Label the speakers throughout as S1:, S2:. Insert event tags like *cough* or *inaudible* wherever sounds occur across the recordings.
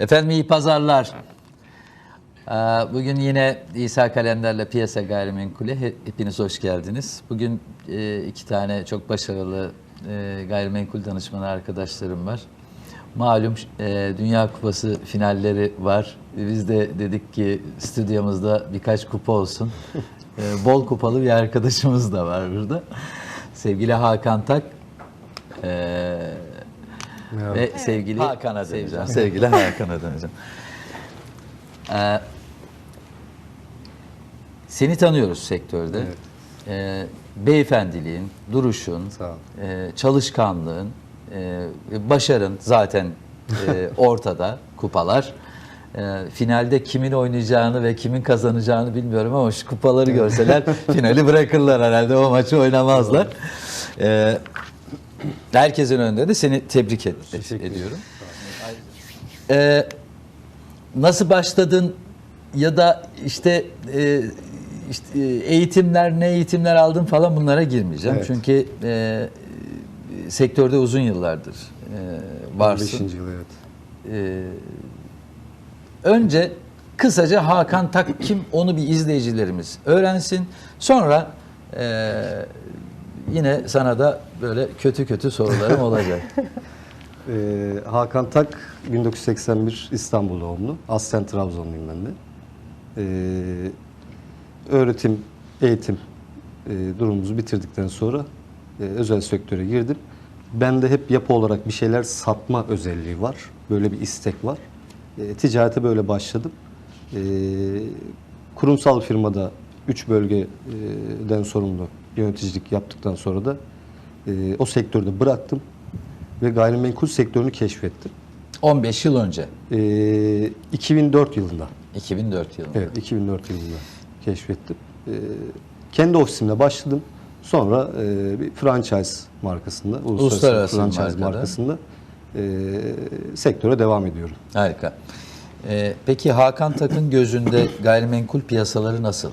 S1: Efendim iyi pazarlar. Ee, Bugün yine İsa Kalender'le Piyasa Gayrimenkul'e he- hepiniz hoş geldiniz. Bugün e, iki tane çok başarılı e, gayrimenkul danışmanı arkadaşlarım var. Malum e, Dünya Kupası finalleri var. Biz de dedik ki stüdyomuzda birkaç kupa olsun. Bol kupalı bir arkadaşımız da var burada. Sevgili Hakan Tak. E, ve sevgili Hakan'a döneceğim. *laughs* Sevgili Hakan'a döneceğim. Ee, seni tanıyoruz sektörde. Ee, beyefendiliğin, duruşun, e, çalışkanlığın, e, başarın zaten e, *laughs* ortada kupalar. E, finalde kimin oynayacağını ve kimin kazanacağını bilmiyorum ama şu kupaları görseler *laughs* finali bırakırlar herhalde o maçı oynamazlar. E, herkesin önünde de seni tebrik et,
S2: Teşekkür ederim.
S1: ediyorum. Ee, nasıl başladın ya da işte, e, işte e, eğitimler ne eğitimler aldın falan bunlara girmeyeceğim.
S2: Evet.
S1: Çünkü e, sektörde uzun yıllardır e, varsın.
S2: 5. yıl evet.
S1: Ee, önce kısaca Hakan Tak kim onu bir izleyicilerimiz öğrensin. Sonra e, yine sana da böyle kötü kötü sorularım olacak. *laughs*
S2: Ee, Hakan Tak 1981 İstanbul doğumlu. Aslen Trabzonluyum ben de. Ee, öğretim, eğitim e, durumumuzu bitirdikten sonra e, özel sektöre girdim. Ben de hep yapı olarak bir şeyler satma özelliği var. Böyle bir istek var. E, ticarete böyle başladım. E, kurumsal firmada 3 bölgeden sorumlu yöneticilik yaptıktan sonra da e, o sektörde bıraktım ve gayrimenkul sektörünü keşfettim.
S1: 15 yıl önce.
S2: E, 2004 yılında
S1: 2004 yılında.
S2: Evet, 2004 yılında keşfettim. Ee, kendi ofisimle başladım. Sonra e, bir franchise markasında, uluslararası,
S1: Uluslararası
S2: franchise
S1: markada.
S2: markasında e, sektöre devam ediyorum.
S1: Harika. Ee, peki Hakan Tak'ın gözünde gayrimenkul piyasaları nasıl?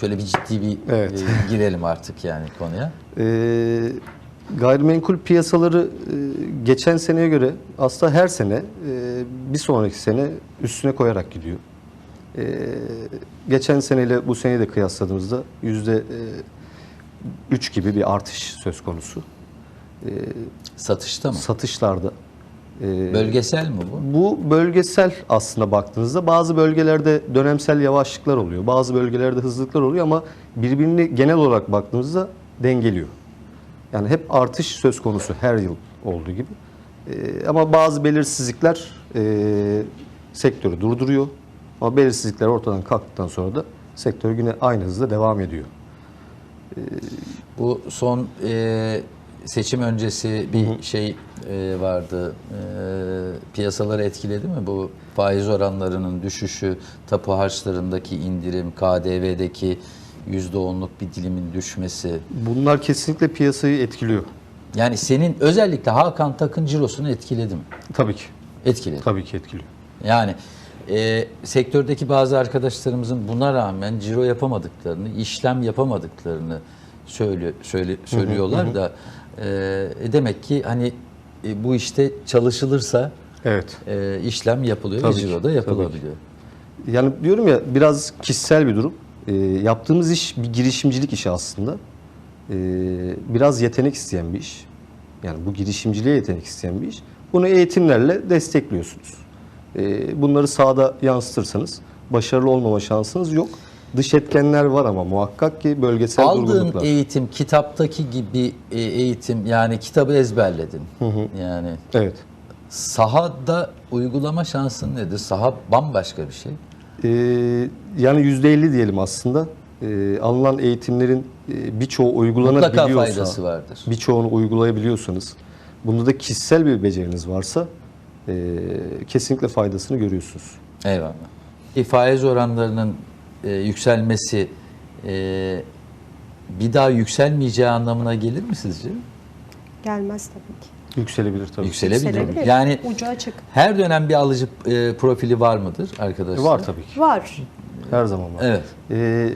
S1: Şöyle bir ciddi bir
S2: Evet.
S1: e, girelim artık yani konuya.
S2: Ee, gayrimenkul piyasaları e, geçen seneye göre aslında her sene e, bir sonraki sene üstüne koyarak gidiyor. Ee, geçen seneyle bu seneyi de kıyasladığımızda yüzde e, üç gibi bir artış söz konusu. Ee,
S1: Satışta mı?
S2: satışlarda. Ee,
S1: Bölgesel mi bu?
S2: bu bölgesel aslında baktığınızda bazı bölgelerde dönemsel yavaşlıklar oluyor. Bazı bölgelerde hızlılıklar oluyor ama birbirini genel olarak baktığımızda dengeliyor. Yani hep artış söz konusu her yıl olduğu gibi. Ee, ama bazı belirsizlikler e, sektörü durduruyor. Ama belirsizlikler ortadan kalktıktan sonra da sektör yine aynı hızla devam ediyor.
S1: Bu son e, seçim öncesi bir şey e, vardı. E, piyasaları etkiledi mi? Bu faiz oranlarının düşüşü, tapu harçlarındaki indirim, KDV'deki %10'luk bir dilimin düşmesi.
S2: Bunlar kesinlikle piyasayı etkiliyor.
S1: Yani senin özellikle Hakan Tak'ın cirosunu etkiledi mi?
S2: Tabii ki.
S1: Etkiledi.
S2: Tabii ki etkiliyor.
S1: Yani e, sektördeki bazı arkadaşlarımızın buna rağmen ciro yapamadıklarını, işlem yapamadıklarını söyle, söyle, söylüyorlar da e, demek ki hani e, bu işte çalışılırsa
S2: Evet.
S1: e, işlem yapılıyor
S2: Tabii
S1: ve
S2: ki,
S1: ciro da
S2: tabii ki.
S1: yapılabiliyor.
S2: Yani diyorum ya biraz kişisel bir durum. Ee, yaptığımız iş bir girişimcilik işi aslında. Ee, biraz yetenek isteyen bir iş. Yani bu girişimciliğe yetenek isteyen bir iş. Bunu eğitimlerle destekliyorsunuz. Ee, bunları sahada yansıtırsanız başarılı olmama şansınız yok. Dış etkenler var ama muhakkak ki bölgesel
S1: Aldığın
S2: durgunluklar.
S1: eğitim kitaptaki gibi e, eğitim yani kitabı ezberledin. Yani
S2: Evet.
S1: sahada uygulama şansın nedir? Saha bambaşka bir şey.
S2: Ee, yani %50 diyelim aslında. Ee, alınan eğitimlerin e, birçoğu uygulanabiliyorsa,
S1: Mutlaka faydası vardır.
S2: birçoğunu uygulayabiliyorsanız, bunda da kişisel bir beceriniz varsa e, kesinlikle faydasını görüyorsunuz.
S1: Eyvallah. E, faiz oranlarının e, yükselmesi e, bir daha yükselmeyeceği anlamına gelir mi sizce?
S3: Gelmez tabii ki.
S2: Yükselebilir tabii.
S1: Yükselebilir.
S3: Yükselebilir.
S1: Yani
S3: Ucu açık.
S1: her dönem bir alıcı e, profili var mıdır arkadaşlar?
S2: Var tabii ki.
S3: Var.
S2: Her zaman var.
S1: Evet.
S2: Ee,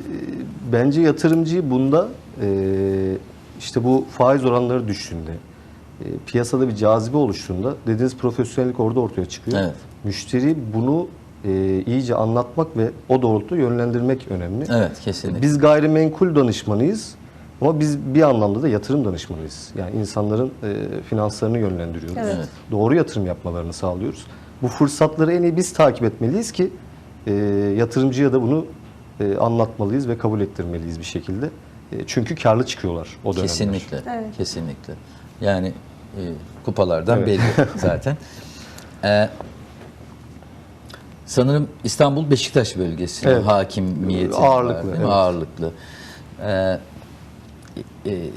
S2: bence yatırımcı bunda e, işte bu faiz oranları düştüğünde, e, piyasada bir cazibe oluştuğunda dediğiniz profesyonellik orada ortaya çıkıyor.
S1: Evet.
S2: Müşteri bunu e, iyice anlatmak ve o doğrultuda yönlendirmek önemli.
S1: Evet kesinlikle.
S2: Biz gayrimenkul danışmanıyız ama biz bir anlamda da yatırım danışmanıyız. Yani insanların e, finanslarını yönlendiriyoruz.
S3: Evet.
S2: Doğru yatırım yapmalarını sağlıyoruz. Bu fırsatları en iyi biz takip etmeliyiz ki e, yatırımcıya da bunu e, anlatmalıyız ve kabul ettirmeliyiz bir şekilde. E, çünkü karlı çıkıyorlar o dönemler.
S1: Kesinlikle.
S3: Evet.
S1: Kesinlikle. Yani e, kupalardan
S2: Evet.
S1: belli *laughs* zaten. Ee, sanırım İstanbul Beşiktaş bölgesi
S2: Evet.
S1: hakimiyeti
S2: Ağırlıklı,
S1: var, değil mi?
S2: evet.
S1: ağırlıklı. Ee, e,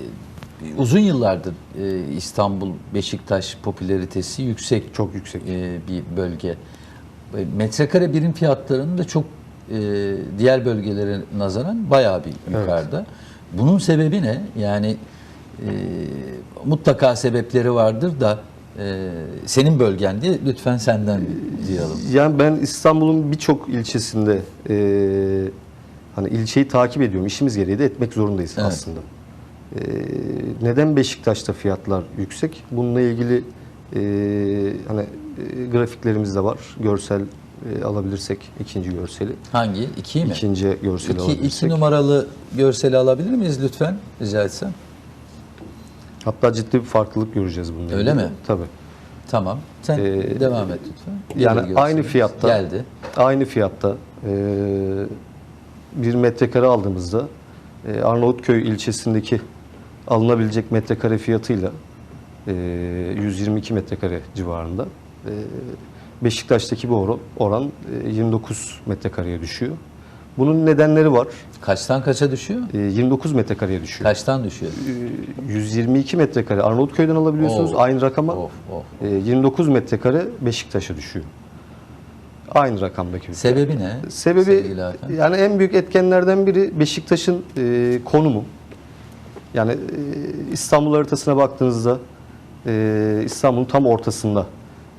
S1: uzun yıllardır e, İstanbul Beşiktaş popülaritesi yüksek
S2: Çok yüksek.
S1: e, bir bölge. E, Metrekare birim fiyatlarının da çok e, diğer bölgelere nazaran bayağı bir yukarıda. Bunun sebebi ne? Yani e, mutlaka sebepleri vardır da e, senin bölgen diye lütfen senden duyalım.
S2: Yani ben İstanbul'un birçok ilçesinde e, hani ilçeyi takip ediyorum. İşimiz gereği de etmek zorundayız
S1: Evet.
S2: aslında. E, neden Beşiktaş'ta fiyatlar yüksek? Bununla ilgili e, hani e, grafiklerimiz de var. Görsel e, alabilirsek ikinci görseli.
S1: Hangi? İkiyi mi?
S2: İkinci görseli
S1: İki,
S2: alabilirsek.
S1: iki numaralı görseli alabilir miyiz lütfen? Rica etsem.
S2: Hatta ciddi bir farklılık göreceğiz bununla
S1: Öyle
S2: ilgili.
S1: mi?
S2: Tabii.
S1: Tamam. Sen
S2: Ee,
S1: devam et lütfen.
S2: Yani aynı fiyatta
S1: Geldi.
S2: aynı fiyatta e, bir metrekare aldığımızda e, Arnavutköy ilçesindeki alınabilecek metrekare fiyatıyla e, 122 metrekare civarında e, Beşiktaş'taki bu oran, oran e, 29 metrekareye düşüyor. Bunun nedenleri var.
S1: Kaçtan kaça düşüyor?
S2: E, 29 metrekareye düşüyor.
S1: Kaçtan düşüyor?
S2: E, 122 metrekare Arnavutköy'den alabiliyorsunuz
S1: Of.
S2: aynı rakama.
S1: Of of.
S2: E, 29 metrekare Beşiktaş'a düşüyor. Aynı rakamdaki.
S1: Sebebi ne?
S2: Sebebi yani en büyük etkenlerden biri Beşiktaş'ın e, konumu. Yani e, İstanbul haritasına baktığınızda e, İstanbul'un tam ortasında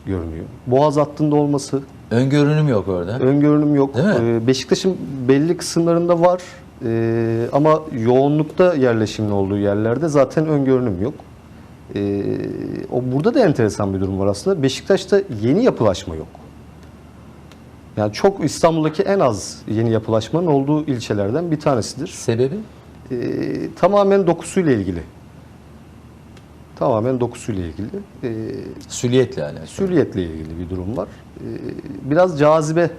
S2: görünüyor. Boğaz hattında olması,
S1: Öngörünüm yok orada.
S2: öngörünüm yok.
S1: Değil mi?
S2: E, Beşiktaş'ın belli kısımlarında var e, ama yoğunlukta yerleşimin olduğu yerlerde zaten öngörünüm yok. E, o burada da enteresan bir durum var aslında. Beşiktaş'ta yeni yapılaşma yok. Yani çok İstanbul'daki en az yeni yapılaşmanın olduğu ilçelerden bir tanesidir.
S1: Sebebi?
S2: E, tamamen dokusuyla ilgili. Tamamen dokusuyla ilgili. E,
S1: Süliyetle alakalı.
S2: Sülliyetle ilgili bir durum var. Ee, Biraz cazibe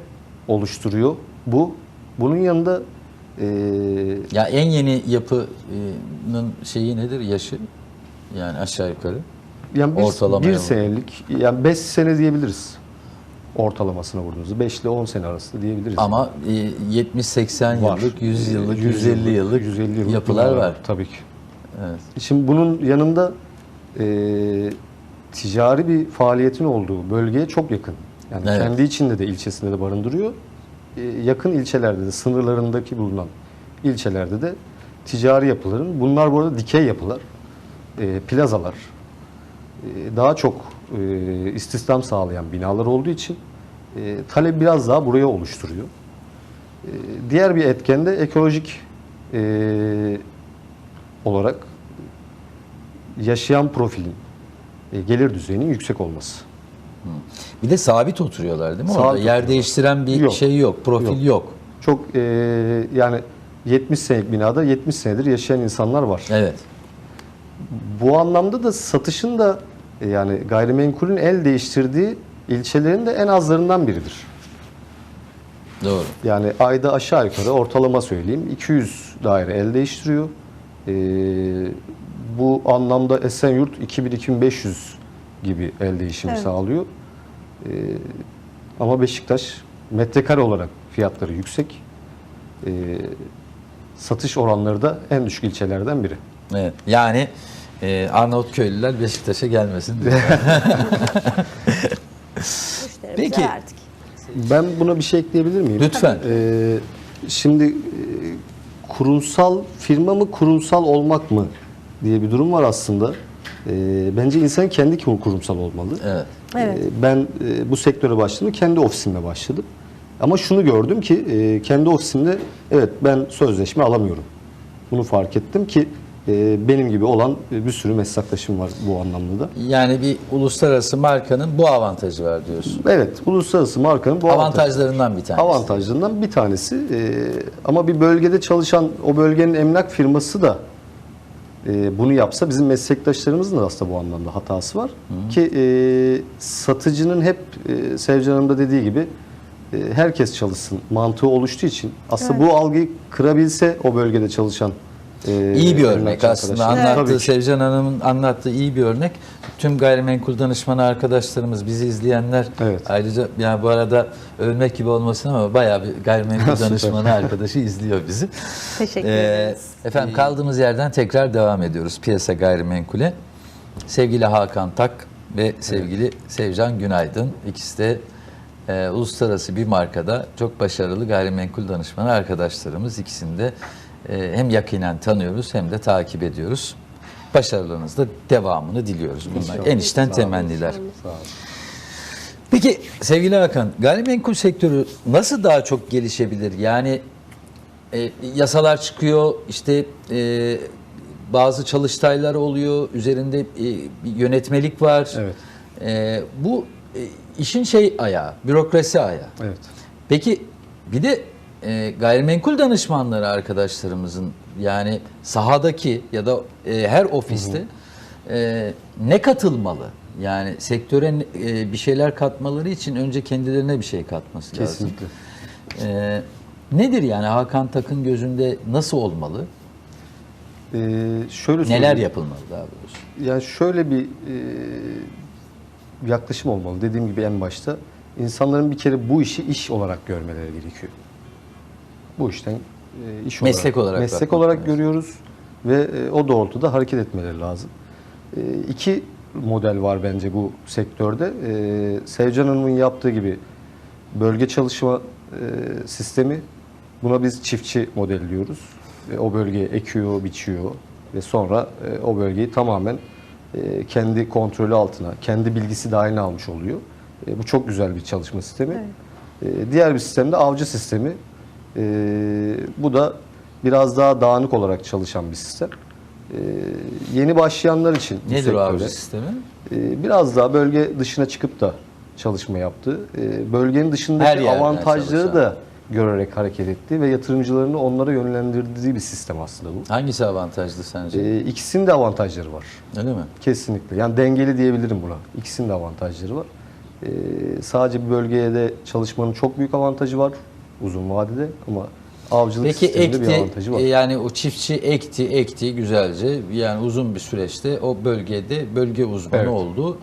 S2: oluşturuyor bu. Bunun yanında e,
S1: Ya en yeni yapının şeyi nedir? Yaşı? Yani aşağı yukarı.
S2: yani bir,
S1: Ortalamaya
S2: bir
S1: vurdu.
S2: senelik, yani 5 sene diyebiliriz ortalamasına vurduğunuzda. 5 ile 10 sene arasında diyebiliriz.
S1: Ama e, 70-80
S2: Var.
S1: yıllık, 100 yıllık,
S2: Ee,
S1: 150 yıllık,
S2: 150 yıllık
S1: yapılar
S2: binalar
S1: var.
S2: Tabii ki.
S1: Evet.
S2: Şimdi bunun yanında e, ticari bir faaliyetin olduğu bölgeye çok yakın. Yani
S1: Evet.
S2: kendi içinde de ilçesinde de barındırıyor. E, yakın ilçelerde de sınırlarındaki bulunan ilçelerde de ticari yapıların bunlar bu arada dikey yapılar, e, plazalar e, daha çok e, istihdam sağlayan binalar olduğu için e, talep biraz daha buraya oluşturuyor. E, diğer bir etken de ekolojik e, olarak yaşayan profilin, e, gelir düzeyinin yüksek olması.
S1: Bir de sabit oturuyorlar değil mi?
S2: Sabit
S1: Orada yer değiştiren bir
S2: Yok.
S1: şey yok, profil yok.
S2: Yok. Çok e, yani 70 senelik binada 70 senedir yaşayan insanlar var.
S1: Evet.
S2: Bu anlamda da satışın da e, yani gayrimenkulün el değiştirdiği ilçelerin de en azlarından biridir.
S1: Doğru.
S2: Yani ayda aşağı yukarı ortalama söyleyeyim 200 daire el değiştiriyor. E, bu anlamda Esenyurt 2000-2500 gibi el değişimi
S3: Evet.
S2: sağlıyor. E, ama Beşiktaş metrekare olarak fiyatları yüksek. E, satış oranları da en düşük ilçelerden biri.
S1: Evet. Yani e, Arnavutköylüler Beşiktaş'a gelmesin *laughs* Peki.
S3: verdik.
S2: Ben buna bir şey ekleyebilir miyim?
S1: Lütfen.
S2: Ee, şimdi e, kurumsal firma mı kurumsal olmak mı diye bir durum var aslında. Ee, bence insan kendi kur- kurumsal olmalı.
S1: Evet.
S3: Evet.
S2: Ee, ben e, bu sektöre başladım kendi ofisimle başladım. Ama şunu gördüm ki e, kendi ofisimde evet ben sözleşme alamıyorum. Bunu fark ettim ki e, benim gibi olan bir sürü meslektaşım var bu anlamda da.
S1: Yani bir uluslararası markanın bu avantajı var diyorsun.
S2: Evet, uluslararası markanın bu avantaj-
S1: Avantajlarından bir tanesi.
S2: avantajlarından bir tanesi. E, ama bir bölgede çalışan o bölgenin emlak firması da e, bunu yapsa bizim meslektaşlarımızın da aslında bu anlamda hatası var. Ki e, satıcının hep e, Sevcan Hanım da dediği gibi herkes çalışsın mantığı oluştuğu için aslında bu algıyı kırabilse o bölgede çalışan e,
S1: İyi bir örnek aslında
S2: arkadaşlar.
S1: anlattığı. Sevcan Hanım'ın anlattığı iyi bir örnek. Tüm gayrimenkul danışmanı arkadaşlarımız, bizi izleyenler
S2: Evet.
S1: ayrıca yani bu arada ölmek gibi olmasın ama bayağı bir gayrimenkul *laughs* danışmanı arkadaşı izliyor bizi.
S3: Teşekkür
S1: Ee,
S3: ederiz.
S1: Efendim kaldığımız yerden tekrar devam ediyoruz piyasa gayrimenkule. Sevgili Hakan Tak ve sevgili Sevcan Günaydın ikisi de e, uluslararası bir markada çok başarılı gayrimenkul danışmanı arkadaşlarımız. İkisini de e, hem yakinen tanıyoruz hem de takip ediyoruz. Başarılarınızda devamını diliyoruz bunlar.
S2: İnşallah.
S1: Enişten
S2: Sağ olun.
S1: temenniler.
S2: Sağ olun.
S1: Peki sevgili Hakan, gayrimenkul sektörü nasıl daha çok gelişebilir? Yani e, yasalar çıkıyor, işte e, bazı çalıştaylar oluyor, üzerinde e, bir yönetmelik var.
S2: Evet.
S1: E, bu e, işin şey ayağı, bürokrasi ayağı.
S2: Evet.
S1: Peki bir de e, gayrimenkul danışmanları arkadaşlarımızın yani sahadaki ya da e, her ofiste e, ne katılmalı? Yani sektöre e, bir şeyler katmaları için önce kendilerine bir şey katması lazım.
S2: Kesinlikle.
S1: E, nedir yani Hakan Tak'ın gözünde nasıl olmalı?
S2: Ee, şöyle
S1: Neler yapılmalı daha doğrusu?
S2: Yani şöyle bir e, yaklaşım olmalı. Dediğim gibi en başta insanların bir kere bu işi iş olarak görmeleri gerekiyor. Bu işten e, iş
S1: Meslek olarak
S2: meslek
S1: bakmak
S2: olarak
S1: lazım.
S2: görüyoruz ve e, o doğrultuda hareket etmeleri lazım. E, iki model var bence bu sektörde. E, Sevcan Hanım'ın yaptığı gibi bölge çalışma e, sistemi buna biz çiftçi model diyoruz. E, o bölgeye ekiyor, biçiyor ve sonra e, o bölgeyi tamamen e, kendi kontrolü altına, kendi bilgisi dahiline almış oluyor. E, bu çok güzel bir çalışma sistemi. E, diğer bir sistem de avcı sistemi. E, bu da biraz daha dağınık olarak çalışan bir sistem. E, yeni başlayanlar için bu
S1: Nedir
S2: sektöre-
S1: avcı sistemi?
S2: ee, biraz daha bölge dışına çıkıp da çalışma yaptı. Ee, Bölgenin
S1: Her
S2: dışındaki
S1: yerden
S2: avantajları
S1: çalışan.
S2: da görerek hareket etti ve yatırımcılarını onlara yönlendirdiği bir sistem aslında bu.
S1: Hangisi avantajlı sence?
S2: Ee, İkisinin de avantajları var.
S1: Öyle mi?
S2: Kesinlikle. Yani dengeli diyebilirim buna. İkisinin de avantajları var. Ee, sadece bir bölgeye de çalışmanın çok büyük avantajı var uzun vadede ama avcılık
S1: Peki
S2: sisteminde bir
S1: ekti
S2: avantajı var.
S1: e, yani o çiftçi ekti ekti güzelce yani uzun bir süreçte o bölgede bölge uzmanı
S2: Evet.
S1: oldu.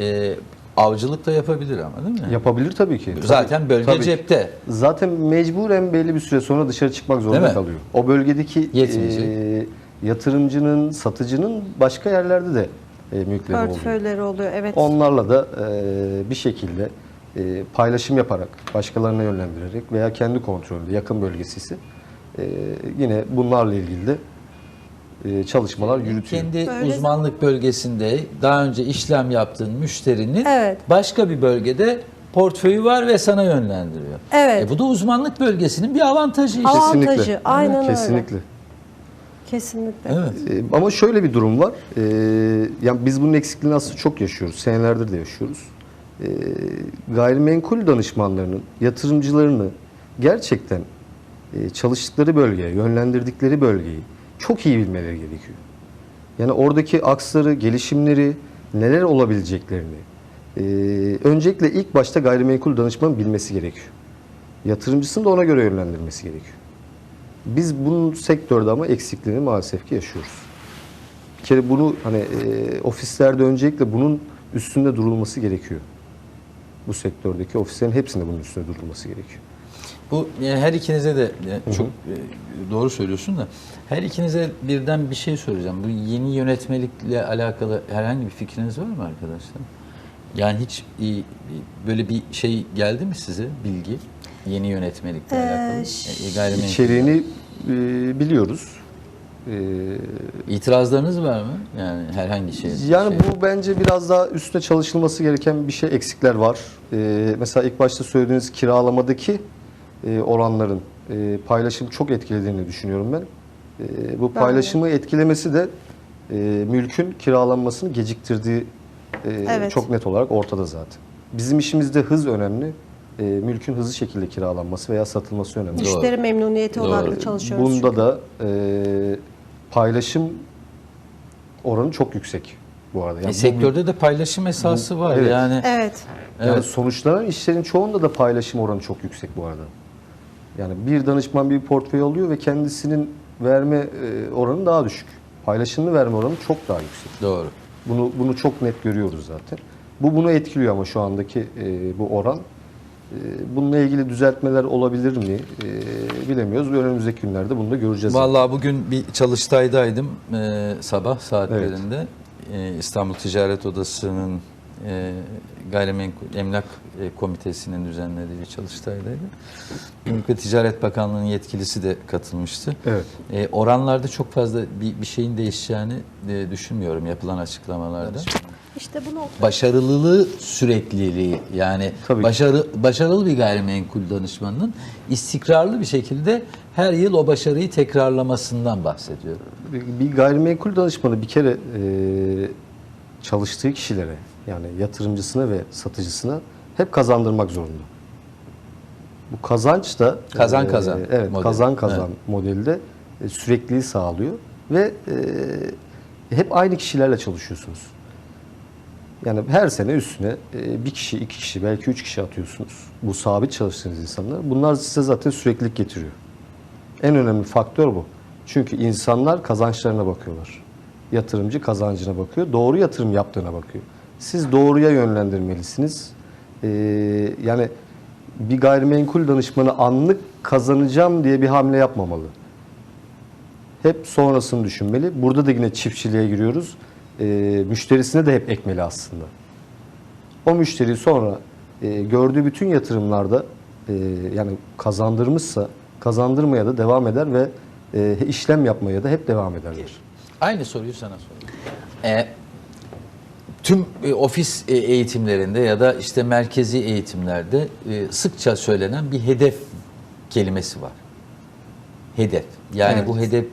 S1: E, avcılık da yapabilir ama değil mi?
S2: Yapabilir tabii ki.
S1: Zaten
S2: Tabii-
S1: bölge
S2: tabii
S1: cepte.
S2: Zaten mecburen belli bir süre sonra dışarı çıkmak zorunda kalıyor. O bölgedeki
S1: Yetmeyecek.
S2: e, yatırımcının, satıcının başka yerlerde de e, mülkleri oluyor.
S3: Portföyleri oluyor. Evet.
S2: Onlarla da e, bir şekilde e, paylaşım yaparak, başkalarına yönlendirerek veya kendi kontrolünde yakın bölgesi ise e, yine bunlarla ilgili de e, çalışmalar yürütüyor.
S1: Kendi
S3: Böyle-
S1: uzmanlık bölgesinde daha önce işlem yaptığın müşterinin
S3: Evet.
S1: başka bir bölgede portföyü var ve sana yönlendiriyor.
S3: Evet.
S1: E, bu da uzmanlık bölgesinin bir avantajı işte.
S3: Avantajı,
S2: Kesinlikle.
S3: aynen öyle.
S2: Kesinlikle.
S3: Kesinlikle.
S1: Evet.
S2: E, Ama şöyle bir durum var. E, yani biz bunun eksikliğini aslında çok yaşıyoruz. Senelerdir de yaşıyoruz. E, gayrimenkul danışmanlarının, yatırımcılarını gerçekten e, çalıştıkları bölgeye, yönlendirdikleri bölgeyi çok iyi bilmeleri gerekiyor. Yani oradaki aksları, gelişimleri, neler olabileceklerini e, öncelikle ilk başta gayrimenkul danışmanın bilmesi gerekiyor. Yatırımcısını da ona göre yönlendirmesi gerekiyor. Biz bunun sektörde ama eksikliğini maalesef ki yaşıyoruz. Bir kere bunu hani e, ofislerde öncelikle bunun üstünde durulması gerekiyor. Bu sektördeki ofislerin hepsinde bunun üstünde durulması gerekiyor.
S1: Bu yani her ikinize de yani çok e, doğru söylüyorsun da her ikinize birden bir şey soracağım. Bu yeni yönetmelikle alakalı herhangi bir fikriniz var mı arkadaşlar? Yani hiç e, böyle bir şey geldi mi size bilgi? Yeni yönetmelikle
S3: Ee,
S1: alakalı. E.
S2: İçeriğini e, biliyoruz. E,
S1: İtirazlarınız var mı? Yani herhangi şey.
S2: Yani
S1: şey.
S2: bu bence biraz daha üstüne çalışılması gereken bir şey eksikler var. Ee, mesela ilk başta söylediğiniz kiralamadaki e, oranların e, paylaşım çok etkilediğini düşünüyorum ben. E, bu paylaşımı etkilemesi de e, mülkün kiralanmasını geciktirdiği e,
S3: Evet.
S2: çok net olarak ortada zaten. Bizim işimizde hız önemli. E, mülkün hızlı şekilde kiralanması veya satılması önemli.
S3: Müşteri memnuniyeti
S1: Doğru.
S3: odaklı çalışıyoruz.
S2: Bunda
S3: çünkü.
S2: da e, paylaşım oranı çok yüksek bu arada.
S1: E,
S2: Yani bu-
S1: sektörde de paylaşım esası var.
S2: Evet.
S1: Yani
S3: Evet.
S2: Yani
S1: Evet.
S2: sonuçlanan işlerin çoğunda da paylaşım oranı çok yüksek bu arada. Yani bir danışman bir portföy alıyor ve kendisinin verme e, oranı daha düşük. Paylaşımını verme oranı çok daha yüksek.
S1: doğru.
S2: Bunu bunu çok net görüyoruz zaten. Bu bunu etkiliyor ama şu andaki e, bu oran. E, bununla ilgili düzeltmeler olabilir mi e, bilemiyoruz. Önümüzdeki günlerde bunu da göreceğiz.
S1: Vallahi bugün bir çalıştaydaydım e, sabah saatlerinde. E, İstanbul Ticaret Odası'nın e, gayrimenkul emlak e, komitesinin düzenlediği bir çalıştaydaydı. Gümrük Ticaret Bakanlığı'nın yetkilisi de katılmıştı.
S2: Evet.
S1: E, oranlarda çok fazla bir, bir şeyin değişeceğini e, düşünmüyorum yapılan açıklamalarda.
S3: İşte bu nokta.
S1: Başarılılığı sürekliliği yani
S2: Tabii ki.
S1: başarı başarılı bir gayrimenkul danışmanının istikrarlı bir şekilde her yıl o başarıyı tekrarlamasından bahsediyorum.
S2: Bir- Bir gayrimenkul danışmanı bir kere e, çalıştığı kişilere yani yatırımcısına ve satıcısına hep kazandırmak zorunda. Bu kazanç da
S1: Kazan kazan
S2: evet
S1: modeli.
S2: kazan kazan modelde e, sürekliliği sağlıyor ve e, hep aynı kişilerle çalışıyorsunuz. Yani her sene üstüne e, bir kişi, iki kişi, belki üç kişi atıyorsunuz. Bu sabit çalıştığınız insanlar. Bunlar size zaten süreklilik getiriyor. En önemli faktör bu. Çünkü insanlar kazançlarına bakıyorlar. Yatırımcı kazancına bakıyor. Doğru yatırım yaptığına bakıyor. Siz doğruya yönlendirmelisiniz. Ee, yani bir gayrimenkul danışmanı anlık kazanacağım diye bir hamle yapmamalı. Hep sonrasını düşünmeli. Burada da yine çiftçiliğe giriyoruz. Ee, müşterisine de hep ekmeli aslında. O müşteri sonra e, gördüğü bütün yatırımlarda e, yani kazandırmışsa kazandırmaya da devam eder ve e, işlem yapmaya da hep devam ederler.
S1: Aynı soruyu sana sorayım. E, tüm e, ofis e, eğitimlerinde ya da işte merkezi eğitimlerde e, sıkça söylenen bir hedef kelimesi var. Hedef. Yani
S2: Evet.
S1: bu hedef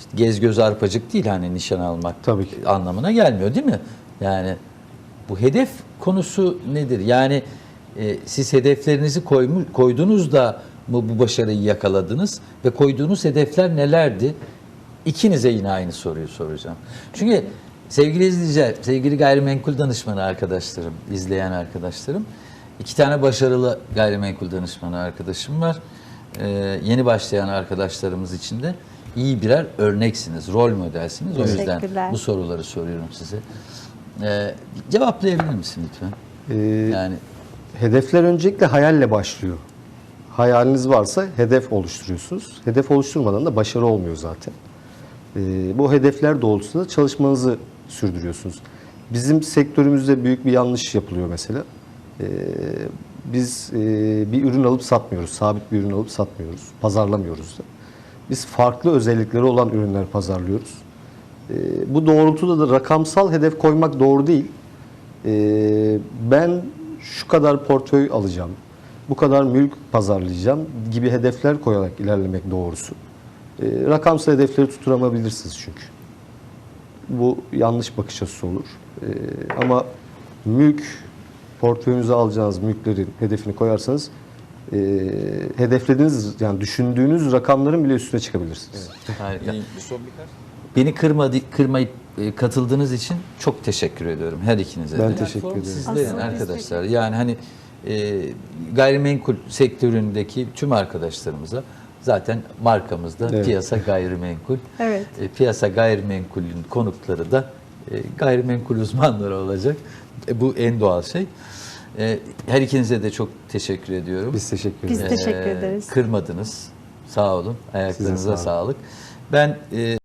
S1: işte gez göz arpacık değil hani nişan almak
S2: Tabii ki.
S1: anlamına gelmiyor değil mi? Yani bu hedef konusu nedir? Yani e, siz hedeflerinizi koymu, koydunuz da mı bu başarıyı yakaladınız ve koyduğunuz hedefler nelerdi? İkinize yine aynı soruyu soracağım. Çünkü sevgili izleyiciler, sevgili gayrimenkul danışmanı arkadaşlarım, izleyen arkadaşlarım, iki tane başarılı gayrimenkul danışmanı arkadaşım var. Ee, yeni başlayan arkadaşlarımız için de iyi birer örneksiniz, rol modelsiniz. O yüzden bu soruları soruyorum size. Ee, cevaplayabilir misin lütfen?
S2: Ee,
S1: Yani
S2: Hedefler öncelikle hayalle başlıyor. Hayaliniz varsa hedef oluşturuyorsunuz. Hedef oluşturmadan da başarı olmuyor zaten. Ee, bu hedefler doğrultusunda çalışmanızı sürdürüyorsunuz. Bizim sektörümüzde büyük bir yanlış yapılıyor mesela. Ee, biz e, bir ürün alıp satmıyoruz. Sabit bir ürün alıp satmıyoruz. Pazarlamıyoruz da. Biz farklı özellikleri olan ürünler pazarlıyoruz. Ee, bu doğrultuda da rakamsal hedef koymak doğru değil. Ee, ben şu kadar portföy alacağım, bu kadar mülk pazarlayacağım gibi hedefler koyarak ilerlemek doğrusu. Ee, rakamsal hedefleri tutturamabilirsiniz çünkü. Bu yanlış bakış açısı olur. Ee, ama mülk, portföyünüze alacağınız mülklerin hedefini koyarsanız e, hedeflediğiniz yani düşündüğünüz rakamların bile üstüne çıkabilirsiniz.
S1: harika. Beni kırmadı, kırmayıp e, katıldığınız için çok teşekkür ediyorum her ikinize de.
S2: Ben teşekkür ederim.
S1: Sizlerin arkadaşlar. Yani hani e, gayrimenkul sektöründeki tüm arkadaşlarımıza zaten markamızda
S2: Evet.
S1: piyasa gayrimenkul.
S3: Evet.
S1: E, piyasa gayrimenkulün konukları da e, gayrimenkul uzmanları olacak. E, bu en doğal şey. E, her ikinize de çok teşekkür ediyorum.
S2: Biz teşekkür
S3: Biz
S2: ederiz.
S3: teşekkür
S1: Ee,
S3: ederiz.
S1: Kırmadınız. Sağ olun. Ayaklarınıza
S2: sağ olun.
S1: sağlık. Ben e,